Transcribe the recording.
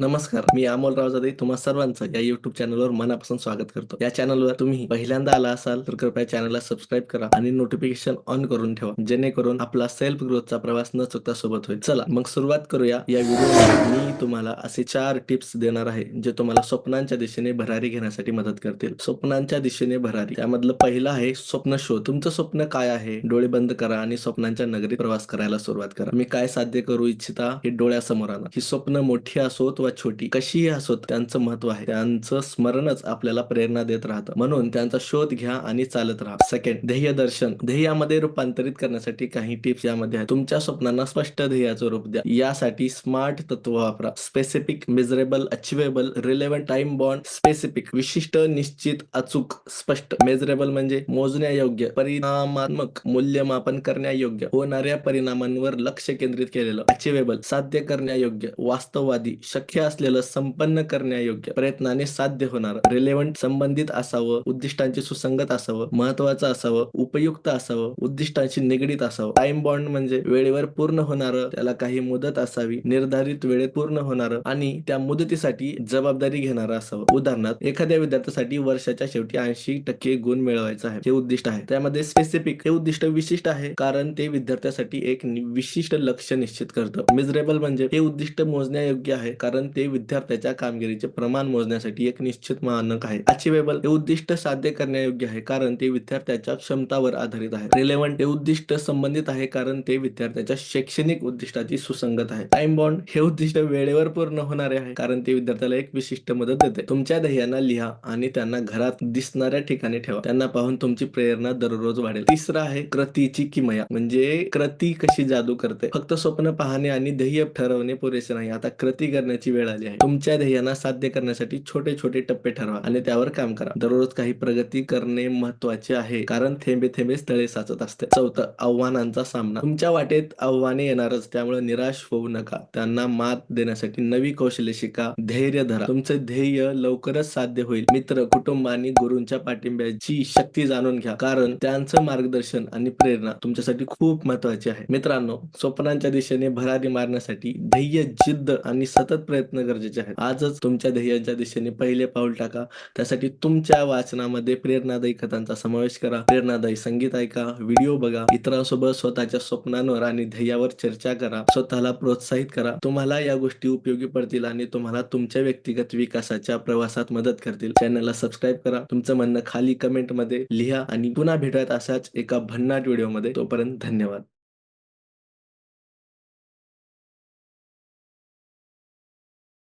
नमस्कार मी अमोल रावजादे. तुम्हा सर्वांचं या युट्यूब चॅनलवर मनापासून स्वागत करतो. या चॅनलवर तुम्ही पहिल्यांदा आला असाल तर कृपया चॅनलला सबस्क्राईब करा आणि नोटिफिकेशन ऑन करून ठेवा जेणेकरून आपला सेल्फ ग्रोथचा प्रवास न चुकता सोबत होईल. चला मग सुरुवात करूया. या व्हिडिओ मी तुम्हाला असे चार टिप्स देणार आहे जे तुम्हाला स्वप्नांच्या दिशेने भरारी घेण्यासाठी मदत करतील. स्वप्नांच्या दिशेने भरारी. त्यामधलं पहिलं आहे स्वप्न शोध तुमचं स्वप्न काय आहे? डोळे बंद करा आणि स्वप्नांच्या नगरीत प्रवास करायला सुरुवात करा. मी काय साध्य करू इच्छिता? हे डोळ्यासमोर आणा. ही स्वप्न मोठी असोत किंवा छोटी कशीही असो त्यांचं महत्त्व आहे. त्यांचं स्मरणच आपल्याला प्रेरणा देत राहतं. म्हणून त्यांचा शोध घ्या आणि चालत राहा. सेकंड ध्येय दर्शन. ध्येयामध्ये रूपांतरित करण्यासाठी काही टिप्स यामध्ये आहेत. तुमच्या स्वप्नांना स्पष्ट ध्येयाचं रूप द्या. यासाठी स्मार्ट तत्व वापरा. Specific measurable achievable relevant time bound specific विशिष्ट निश्चित अचूक स्पष्ट. मेजरेबल म्हणजे मोजण्यायोग्य परिणामात्मक मूल्यमापन करण्यायोग्य. होणाऱ्या परिणामांवर लक्ष केंद्रित केलेलं. अचिवेबल साध्य करण्यायोग्य वास्तववादी शक्य असलेलं संपन्न करण्यायोग्य प्रयत्नाने साध्य होणार. रिलेव्हंट संबंधित असावं उद्दिष्टांची सुसंगत असावं महत्वाचं असावं उपयुक्त असावं उद्दिष्टांशी निगडीत असावं. टाइम बॉन्ड म्हणजे वेळेवर पूर्ण होणारं त्याला काही मुदत असावी निर्धारित वेळेत पूर्ण होणारं आणि त्या मुदतीसाठी जबाबदारी घेणारं असावं. उदाहरणार्थ एखाद्या विद्यार्थ्यासाठी वर्षाच्या शेवटी ऐंशी टक्के गुण मिळवायचा आहे. हे उद्दिष्ट आहे. त्यामध्ये स्पेसिफिक हे उद्दिष्ट विशिष्ट आहे कारण ते विद्यार्थ्यासाठी एक विशिष्ट लक्ष्य निश्चित करतं. मिजरेबल म्हणजे हे उद्दिष्ट मोजण्यायोग्य आहे कारण ते विद्यार्थ्याच्या कामगिरीचे प्रमाण मोजण्यासाठी एक निश्चित मानक आहे. अचिवेबल हे उद्दिष्ट साध्य करण्यायोग्य आहे कारण ते विद्यार्थ्याच्या क्षमतावर आधारित आहे. रिलेव्हंट हे उद्दिष्ट संबंधित आहे कारण ते विद्यार्थ्याच्या शैक्षणिक उद्दिष्टाची सुसंगत आहे. टाइम बॉन्ड हे उद्दिष्ट वेळेवर पूर्ण होणारे आहे कारण ते विद्यार्थ्याला एक विशिष्ट मदत देते. तुमच्या ध्येयांना लिहा आणि त्यांना घरात दिसणाऱ्या ठिकाणी ठेवा. त्यांना पाहून तुमची प्रेरणा दररोज वाढेल. तिसरं आहे कृतीची किमया. म्हणजे कृती कशी जादू करते? फक्त स्वप्न पाहणे आणि ध्येय ठरवणे पुरेसे नाही. आता कृती करण्याची वेळ आली आहे. तुमच्या ध्येयांना साध्य करण्यासाठी छोटे छोटे टप्पे ठरवा आणि त्यावर काम करा. दररोज काही प्रगती करणे महत्त्वाचे आहे कारण थेंबे थेंबे स्थळे साचत असते. चौथं आव्हानांचा सामना. तुमच्या वाटेत आव्हाने येणारच त्यामुळे निराश होऊ नका. त्यांना मात देण्यासाठी नवी कौशल्य शिका. धैर्य धरा. तुमचं ध्येय लवकरच साध्य होईल. मित्र कुटुंब आणि गुरूंच्या पाठिंब्याची शक्ती जाणून घ्या कारण त्यांचं मार्गदर्शन आणि प्रेरणा तुमच्यासाठी खूप महत्वाची आहे. मित्रांनो स्वप्नांच्या दिशेने भरारी मारण्यासाठी ध्येय जिद्द आणि सतत प्रयत्न गरजेचे आहेत. आजच तुमच्या ध्येयांच्या दिशेने पहिले पाऊल टाका. त्यासाठी तुमच्या वाचनामध्ये प्रेरणादायी कथांचा समावेश करा. प्रेरणादायी संगीत ऐका व्हिडिओ बघा इतरांसोबत स्वतःच्या स्वप्नांवर आणि ध्येयावर चर्चा करा. स्वतःला प्रोत्साहित करा. तुम्हाला या गोष्टी उपयोगी पडतील आणि तुम्हाला तुमच्या व्यक्तिगत विकासाच्या प्रवासात मदत करतील. चॅनलला सबस्क्राईब करा. तुमचं म्हणणं खाली कमेंटमध्ये लिहा आणि पुन्हा भेटूयात असाच एका भन्नाट व्हिडिओमध्ये. तोपर्यंत धन्यवाद.